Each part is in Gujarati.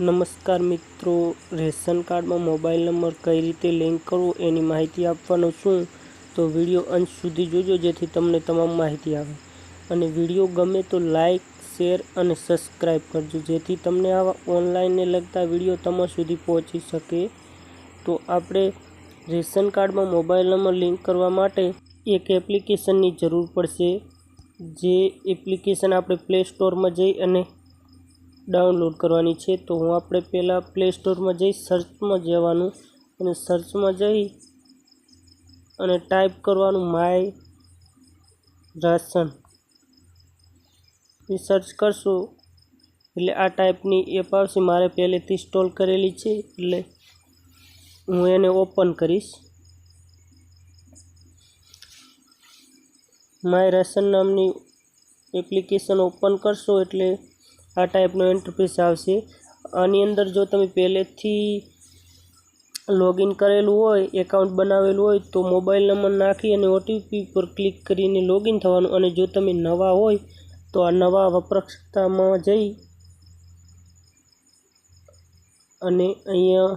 નમસ્કાર મિત્રો, રેશન કાર્ડમાં મોબાઈલ નંબર કઈ રીતે લિંક કરવો એની માહિતી આપવાનો છું. તો વીડિયો અંત સુધી જોજો, જેથી તમને તમામ માહિતી આવે. અને વીડિયો ગમે તો લાઇક શેર અને સબસ્ક્રાઈબ કરજો, જેથી તમને આવા ઓનલાઈનને લગતા વીડિયો તમારા સુધી પહોંચી શકે. તો આપણે રેશન કાર્ડમાં મોબાઈલ નંબર લિંક કરવા માટે એક એપ્લિકેશનની જરૂર પડશે. જે એપ્લિકેશન આપણે પ્લે સ્ટોરમાં જઈ અને ડાઉનલોડ કરવાની છે, તો હું આપણે પહેલાં પ્લે સ્ટોરમાં જઈ સર્ચમાં જવાનું અને સર્ચમાં જઈ અને ટાઈપ કરવાનું માય રાશન એ સર્ચ કરશું, એટલે આ ટાઈપની એપ આવશે. મારે પહેલેથી ઇન્સ્ટોલ કરેલી છે, એટલે હું એને ઓપન કરીશ. માય રાશન નામની એપ્લિકેશન ઓપન કરશો, એટલે આ ટાઈપનો ઇન્ટરફેસ આવશે. આની અંદર જો તમે પહેલેથી લોગિન કરેલું હોય એકાઉન્ટ બનાવેલું હોય, તો મોબાઈલ નંબર નાખી અને ઓટીપી પર ક્લિક કરીને લોગિન થવાનું. અને જો તમે નવા હોય, તો આ નવા વપરાશકર્તામાં જઈ અને અહીંયા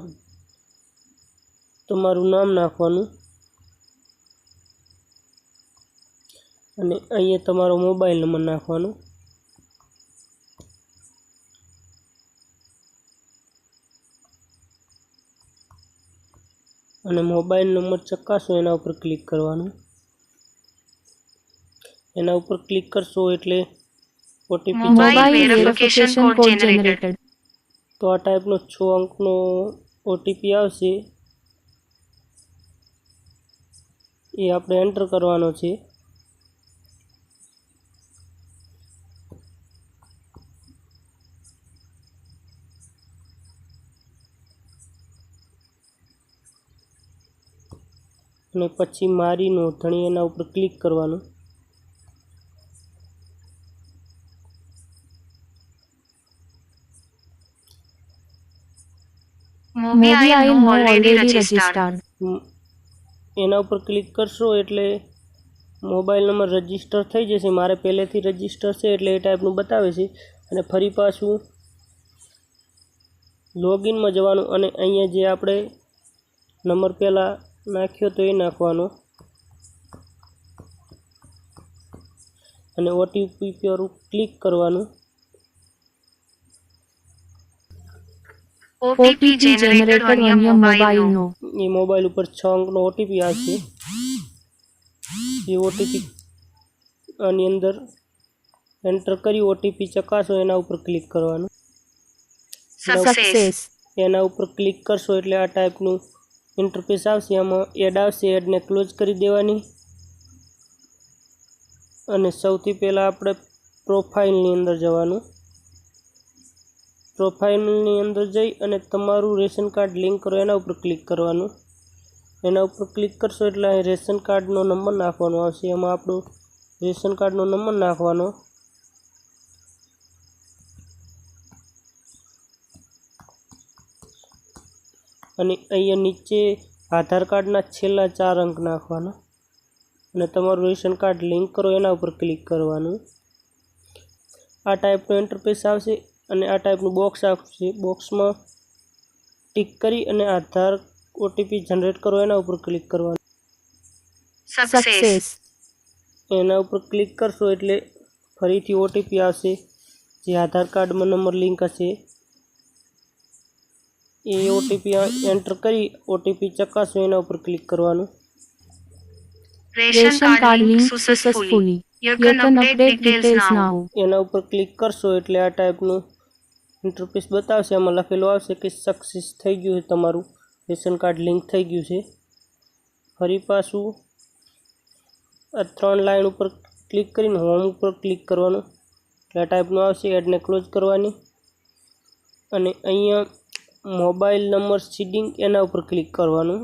તમારું નામ નાખવાનું. અને અહીંયા તમારો મોબાઈલ નંબર નાખવાનો. અને મોબાઈલ નંબર ચકાસો એના ઉપર ક્લિક કરવાનું. એના ઉપર ક્લિક કરશો એટલે ઓટીપી. તો આ ટાઈપનો છ અંકનો ઓટીપી આવશે. એ આપણે એન્ટર કરવાનો છે. અને પછી મારી નોંધણી એના ઉપર ક્લિક કરવાનું. એના ઉપર ક્લિક કરશો એટલે મોબાઈલ નંબર રજિસ્ટર થઈ જશે. મારે પહેલેથી રજિસ્ટર છે એટલે એ ટાઈપનું બતાવે છે. અને ફરી પાછું લોગિનમાં જવાનું અને અહીંયા જે આપણે નંબર પહેલાં નાખ્યો તો એ નાખવાનો. અને ઓટીપી પર ક્લિક કરવાનું. એ મોબાઈલ ઉપર છ અંકનો ઓટીપી આવશે એ ઓટીપી આની અંદર એન્ટર કરી ઓટીપી ચકાસો એના ઉપર ક્લિક કરવાનું. એના ઉપર ક્લિક કરશો એટલે આ ટાઈપનું ઇન્ટરફેસ આવશે, આમાં એડ આવશે એડને ક્લોઝ કરી દેવાની. અને સૌથી પહેલાં આપણે પ્રોફાઇલની અંદર જવાનું. પ્રોફાઇલની અંદર જઈ અને તમારું રેશન કાર્ડ લિંક કરો, એના ઉપર ક્લિક કરવાનું. એના ઉપર ક્લિક કરશો એટલે અહીં રેશન કાર્ડનો નંબર નાખવાનો આવશે. એમાં આપણો રેશન કાર્ડનો નંબર નાખવાનો. અને અહીંયા નીચે આધાર કાર્ડના છેલ્લા ચાર અંક નાખવાના. અને તમારું રેશન કાર્ડ લિંક કરો એના ઉપર ક્લિક કરવાનું. આ ટાઈપનું ઇન્ટરફેસ આવશે અને આ ટાઈપનું બોક્સ આવશે. બોક્સમાં ટિક કરી અને આધાર ઓટીપી જનરેટ કરો એના ઉપર ક્લિક કરવાનું. એના ઉપર ક્લિક કરશો એટલે ફરીથી ઓટીપી આવશે. જે આધાર કાર્ડમાં નંબર લિંક હશે. એ ઓટીપી એન્ટર કરી ઓટીપી ચકાસો એના ઉપર ક્લિક કરવાનું. Ration link successfully. You can update details now. એના ઉપર ક્લિક કરશો એટલે આ ટાઈપનું ઇન્ટરફેસ બતાવશે. એમાં લખેલું આવશે કે સક્સેસ થઈ ગયું છે તમારું. રેશન કાર્ડ લિંક થઈ ગયું છે. ફરી પાછું આ ત્રણ લાઈન ઉપર ક્લિક કરીને હોમ ઉપર ક્લિક કરવાનું. એટલે આ ટાઈપનું આવશે. એડને ક્લોઝ કરવાની. અને અહીંયા મોબાઈલ નંબર સીડિંગ એના ઉપર ક્લિક કરવાનું.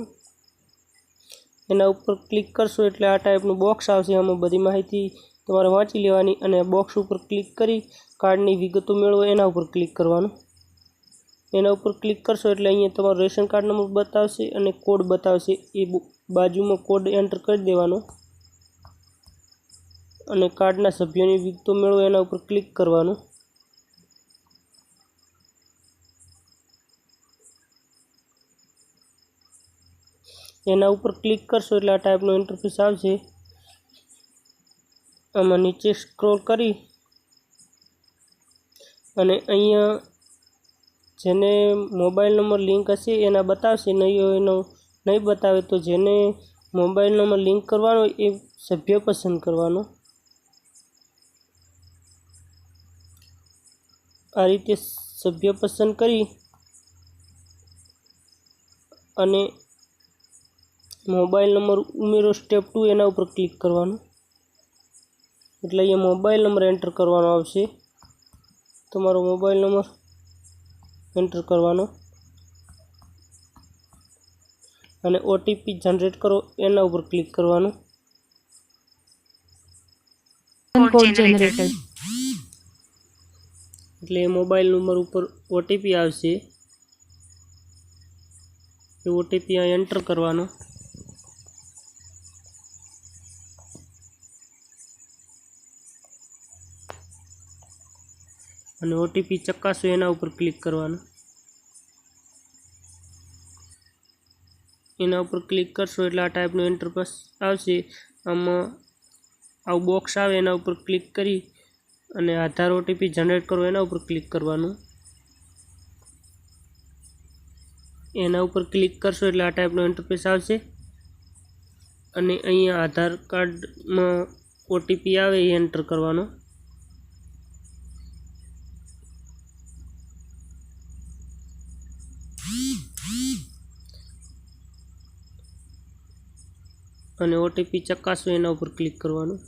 એના ઉપર ક્લિક કરશો એટલે આ ટાઈપનું બોક્સ આવશે. આમાં બધી માહિતી તમારે વાંચી લેવાની અને બોક્સ ઉપર ક્લિક કરી કાર્ડની વિગતો મેળવો. એના ઉપર ક્લિક કરવાનું. એના ઉપર ક્લિક કરશો એટલે અહીંયા તમારો રેશન કાર્ડ નંબર બતાવશે અને કોડ બતાવશે. એ બાજુમાં કોડ એન્ટર કરી દેવાનો. અને કાર્ડના સભ્યોની વિગતો મેળવો. એના ઉપર ક્લિક કરવાનું. એના ઉપર ક્લિક કરશો એટલે આ ટાઈપનો ઇન્ટરફેસ આવશે. આમાં નીચે સ્ક્રોલ કરી અને અહીંયા જેને મોબાઈલ નંબર લિંક હશે એના બતાવશે. નહીં એનો નહીં બતાવે તો જેને મોબાઈલ નંબર લિંક કરવાનો એ સભ્ય પસંદ કરવાનો. આ રીતે સભ્ય પસંદ કરી અને મોબાઈલ નંબર ઉમેરો સ્ટેપ ટુ એના ઉપર ક્લિક કરવાનું. એટલે અહીંયા મોબાઈલ નંબર એન્ટર કરવાનો આવશે. તમારો મોબાઈલ નંબર એન્ટર કરવાનો. અને ઓટીપી જનરેટ કરો એના ઉપર ક્લિક કરવાનું. એટલે એ મોબાઈલ નંબર ઉપર ઓટીપી આવશે. એ ઓટીપી આ એન્ટર કરવાનો. અને ઓટીપી ચકાસો એના ઉપર ક્લિક કરવાનું. એના ઉપર ક્લિક કરશો એટલે આ ટાઈપનું ઇન્ટરફેસ આવશે. આમાં આવું બોક્સ આવે એના ઉપર ક્લિક કરી અને આધાર ઓટીપી જનરેટ કરો એના ઉપર ક્લિક કરવાનું. એના ઉપર ક્લિક કરશો એટલે આ ટાઈપનો ઇન્ટરફેસ આવશે. અને અહીંયા આધાર કાર્ડમાં ઓટીપી આવે એ એન્ટર કરવાનો. અને ઓટીપી ચકાસો એના ઉપર ક્લિક કરવાનું.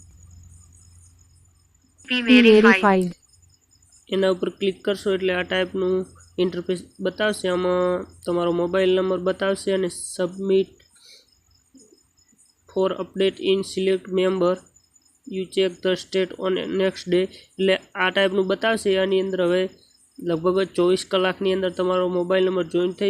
એના ઉપર ક્લિક કરશો એટલે આ ટાઈપનું ઇન્ટરફેસ બતાવશે. આમાં તમારો મોબાઈલ નંબર બતાવશે અને submit for update in select member you check the state on next day એટલે આ ટાઈપનું બતાવશે. આની અંદર હવે લગભગ ચોવીસ કલાકની અંદર તમારો મોબાઈલ નંબર જોઈન થઈ